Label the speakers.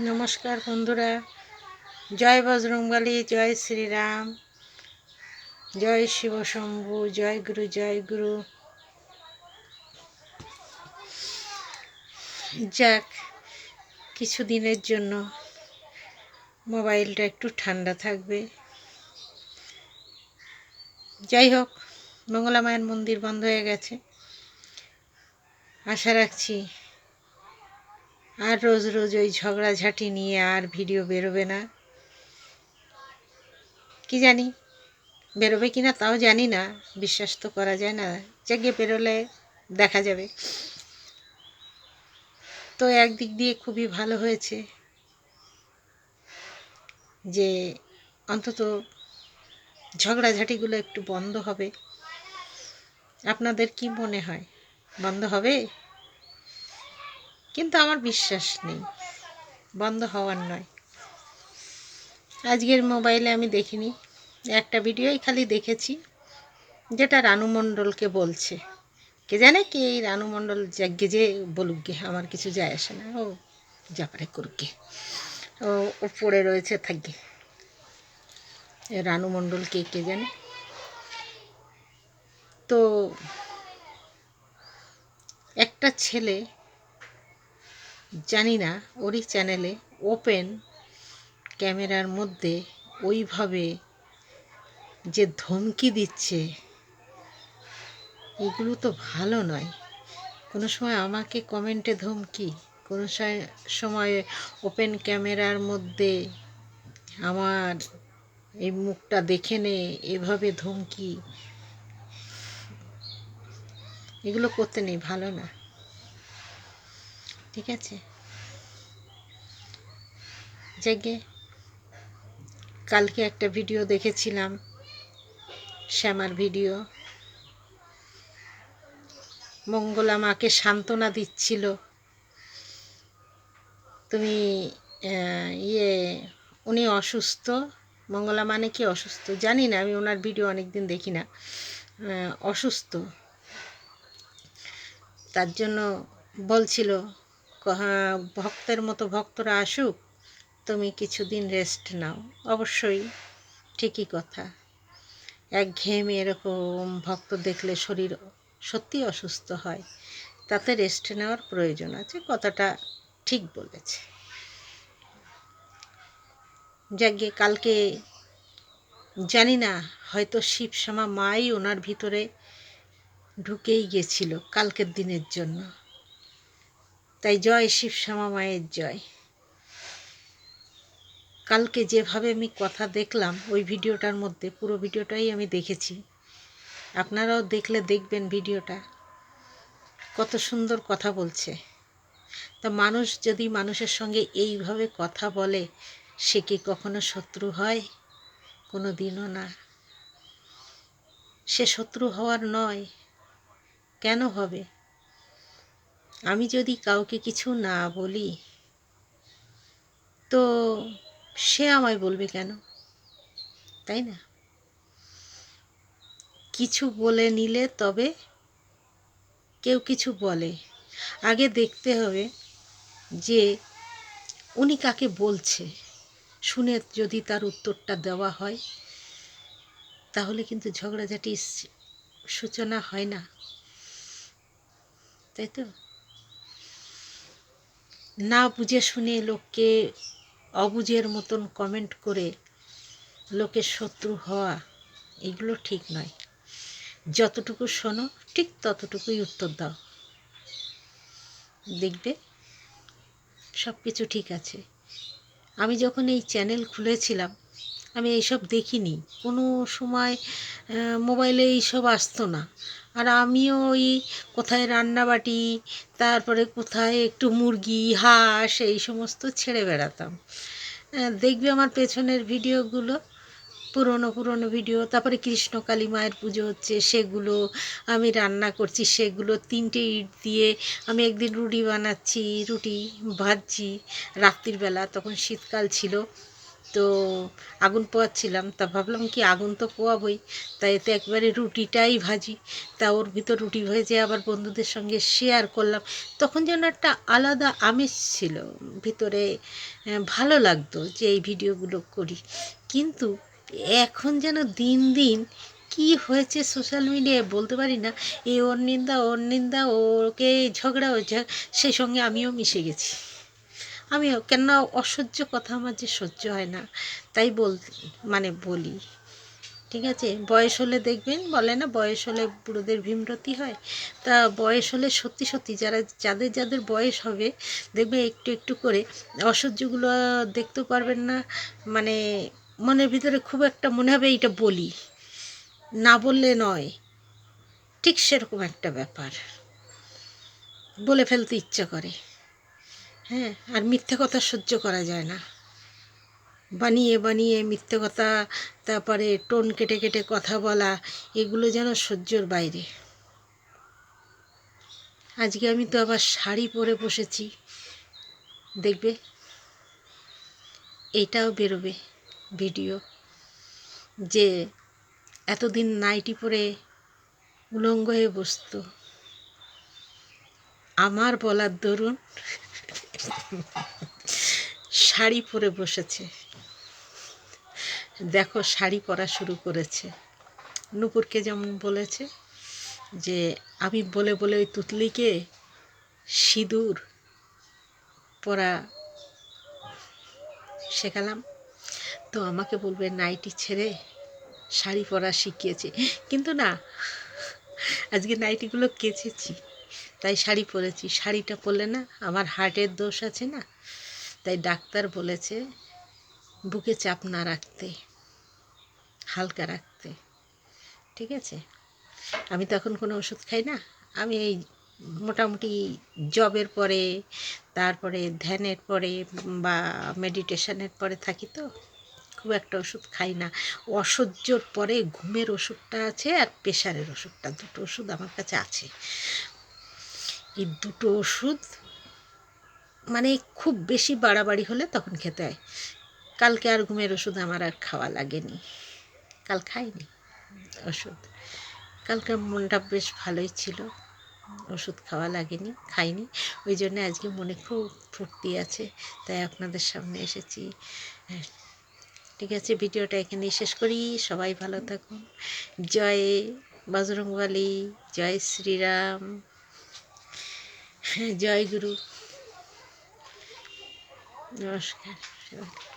Speaker 1: নমস্কার বন্ধুরা। জয় বজরংবলী, জয় শ্রীরাম, জয় শিব শম্ভু, জয় গুরু জয় গুরু। যাক, কিছু দিনের জন্য মোবাইলটা একটু ঠান্ডা থাকবে। যাই হোক মঙ্গলা মায়ের মন্দির বন্ধ হয়ে গেছে। আশা রাখছি আর রোজ রোজ ওই ঝগড়াঝাটি নিয়ে আর ভিডিও বেরোবে না। কি জানি? বেরোবে কি না তাও জানি না। বিশ্বাস তো করা যায় না। জাগে বেরোলে দেখা যাবে। তো একদিক দিয়ে খুবই ভালো হয়েছে যে অন্তত ঝগড়াঝাটিগুলো একটু বন্ধ হবে। আপনাদের কি মনে হয়? বন্ধ হবে? কিন্তু আমার বিশ্বাস নেই। বন্ধ হওয়ার নয়। আজকের মোবাইলে আমি দেখিনি। একটা ভিডিওই খালি দেখেছি, যেটা রানু মণ্ডলকে বলছে। কে জানে কি এই রানু মণ্ডল যাকে যে বলুক গে, আমার কিছু যায় আসে না। ও যা পারে করুক গে। ও ও পড়ে রয়েছে থাকবে রানু মণ্ডল কে কে জানে। তো একটা ছেলে জানি না, ওরই চ্যানেলে ওপেন ক্যামেরার মধ্যে ওইভাবে যে ধমকি দিচ্ছে, এগুলো তো ভালো নয়। কোনো সময় আমাকে কমেন্টে ধমকি, কোনো সময় ওপেন ক্যামেরার মধ্যে আমার এই মুখটা দেখে নে, এভাবে ধমকি, এগুলো করতে নেই, ভালো না। ঠিক আছে? জেগে। কালকে একটা ভিডিও দেখেছিলাম, শ্যামার ভিডিও। মঙ্গলা মাকে সান্ত্বনা দিচ্ছিল। তুমি ইয়ে উনি অসুস্থ। মঙ্গলা মানে কি অসুস্থ? জানি না, আমি ওনার ভিডিও অনেক দিন দেখি না। অসুস্থ। তার জন্য বলছিল ভক্তের মতো ভক্তরা আসুক, তুমি কিছুদিন রেস্ট নাও। অবশ্যই ঠিকই কথা। এক ঘেমে এরকম ভক্ত দেখলে শরীর সত্যি অসুস্থ হয়, তাতে রেস্ট নেওয়ার প্রয়োজন আছে, কথাটা ঠিক বলেছে। যাকে কালকে, জানি না, হয়তো শিবশ্যামা মাই ওনার ভিতরে ঢুকেই গেছিল কালকের দিনের জন্য। তাই জয় শিব শ্যামা মায়ের জয়। কালকে যেভাবে আমি কথা দেখলাম, ওই ভিডিওটার মধ্যে, পুরো ভিডিওটাই আমি দেখেছি। আপনারাও দেখলে দেখবেন ভিডিওটা। কত সুন্দর কথা বলছে। তা মানুষ যদি মানুষের সঙ্গে এইভাবে কথা বলে, সে কি কখনো শত্রু হয়? কোনো দিনও না। সে শত্রু হওয়ার নয়। কেন হবে? আমি যদি কাউকে কিছু না বলি, তো সে আমায় বলবে কেন? তাই না? কিছু বলে নিলে তবে কেউ কিছু বলে। আগে দেখতে হবে যে উনি কাকে বলছে। শুনে যদি তার উত্তরটা দেওয়া হয়, তাহলে কিন্তু ঝগড়াঝাটির সূচনা হয় না। তাই তো? না বুঝে শুনে লোককে অবুঝের মতন কমেন্ট করে লোকের শত্রু হওয়া, এগুলো ঠিক নয়। যতটুকু শোনো, ঠিক ততটুকুই উত্তর দাও। দেখবে সব কিছু ঠিক আছে। আমি যখন এই চ্যানেল খুলেছিলাম, আমি এইসব দেখিনি। কোনো সময় মোবাইলে এইসব আসতো না। আর আমিও ওই কোথায় রান্নাবাটি, তারপরে কোথায় একটু মুরগি, হাঁস, এই সমস্ত ছেড়ে বেড়াতাম। দেখবে আমার পেছনের ভিডিওগুলো, পুরনো পুরনো ভিডিও, তারপরে কৃষ্ণকালী মায়ের পুজো হচ্ছে, সেগুলো আমি রান্না করছি, সেগুলো তিনটে ইট দিয়ে আমি একদিন রুটি বানাচ্ছি, রুটি ভাজছি, রাত্রিবেলা, তখন শীতকাল ছিল। তো আগুন পোয়াচ্ছিলাম। তা ভাবলাম কি আগুন তো পোয়াবই তাই এতে একবারে রুটিটাই ভাজি। তা ওর ভিতর রুটি ভেজে আবার বন্ধুদের সঙ্গে শেয়ার করলাম। তখন যেন একটা আলাদা আমেজ ছিল, ভিতরে ভালো লাগতো যে এই ভিডিওগুলো করি। কিন্তু এখন যেন দিন দিন কি হয়েছে সোশ্যাল মিডিয়ায় বলতে পারি না এই ওর নিন্দা ওর নিন্দা, ওকে ঝগড়া ও সেই সঙ্গে আমিও মিশে গেছি। আমিও কেন অসহ্য কথা আমার যে সহ্য হয় না, তাই বল মানে বলি। ঠিক আছে? বয়স হলে দেখবেন, বলে না, বয়স হলে বুড়োদের ভীমরতি হয়। তা বয়স হলে সত্যি সত্যি যারা, যাদের যাদের বয়স হবে, দেখবে একটু একটু করে অসহ্যগুলো দেখতেও পারবেন না। মানে মনের ভিতরে খুব একটা মনে হবে এইটা বলি। না বললে নয়। ঠিক সেরকম একটা ব্যাপার। বলে ফেলতে ইচ্ছা করে। হ্যাঁ আর মিথ্যে কথা সহ্য করা যায় না। বানিয়ে বানিয়ে মিথ্যে কথা, তারপরে টোন কেটে কেটে কথা বলা, এগুলো যেন সহ্যর বাইরে। আজকে আমি তো আবার শাড়ি পরে বসেছি। দেখবে? এইটাও বেরোবে ভিডিও। যে এতদিন নাইটি পরে উলঙ্গ হয়ে বসতো। আমার বলার দরুন শাড়ি পরে বসেছে। দেখো শাড়ি পরা শুরু করেছে। নূপুরকে যেমন বলেছে যে, আমি বলে বলে ওই তুতলিকে সিঁদুর পরা শেখালাম। তো আমাকে বলবে, নাইটি ছেড়ে শাড়ি পরা শিখিয়েছে। কিন্তু না, আজকে নাইটিগুলো কেচেছি। তাই শাড়ি পরেছি। শাড়িটা পরলে না আমার হার্টের দোষ আছে না? তাই ডাক্তার বলেছে বুকে চাপ না রাখতে, হালকা রাখতে। ঠিক আছে? আমি তখন কোনো ওষুধ খাই না। আমি এই মোটামুটি জবের পরে, তারপরে ধ্যানের পরে বা মেডিটেশনের পরে থাকি তো, খুব একটা ওষুধ খাই না। অসহ্যর পরে ঘুমের ওষুধটা আছে আর প্রেশারের ওষুধটা। দুটো ওষুধ আমার কাছে আছে। এই দুটো ওষুধ মানে খুব বেশি বাড়াবাড়ি হলে তখন খেতে হয়। কালকে আর ঘুমের ওষুধ আমার আর খাওয়া লাগেনি। কাল খাইনি ওষুধ। কালকে মনটা বেশ ভালোই ছিল। ওষুধ খাওয়া লাগেনি খাইনি। ওই জন্য আজকে মনে খুব ফুর্তি আছে। তাই আপনাদের সামনে এসেছি। হ্যাঁ, ঠিক আছে ভিডিওটা এখানেই শেষ করি। সবাই ভালো থাকুন। জয় বজরংবলী জয় শ্রীরাম। জয় গুরু নমস্কার সবাইকে।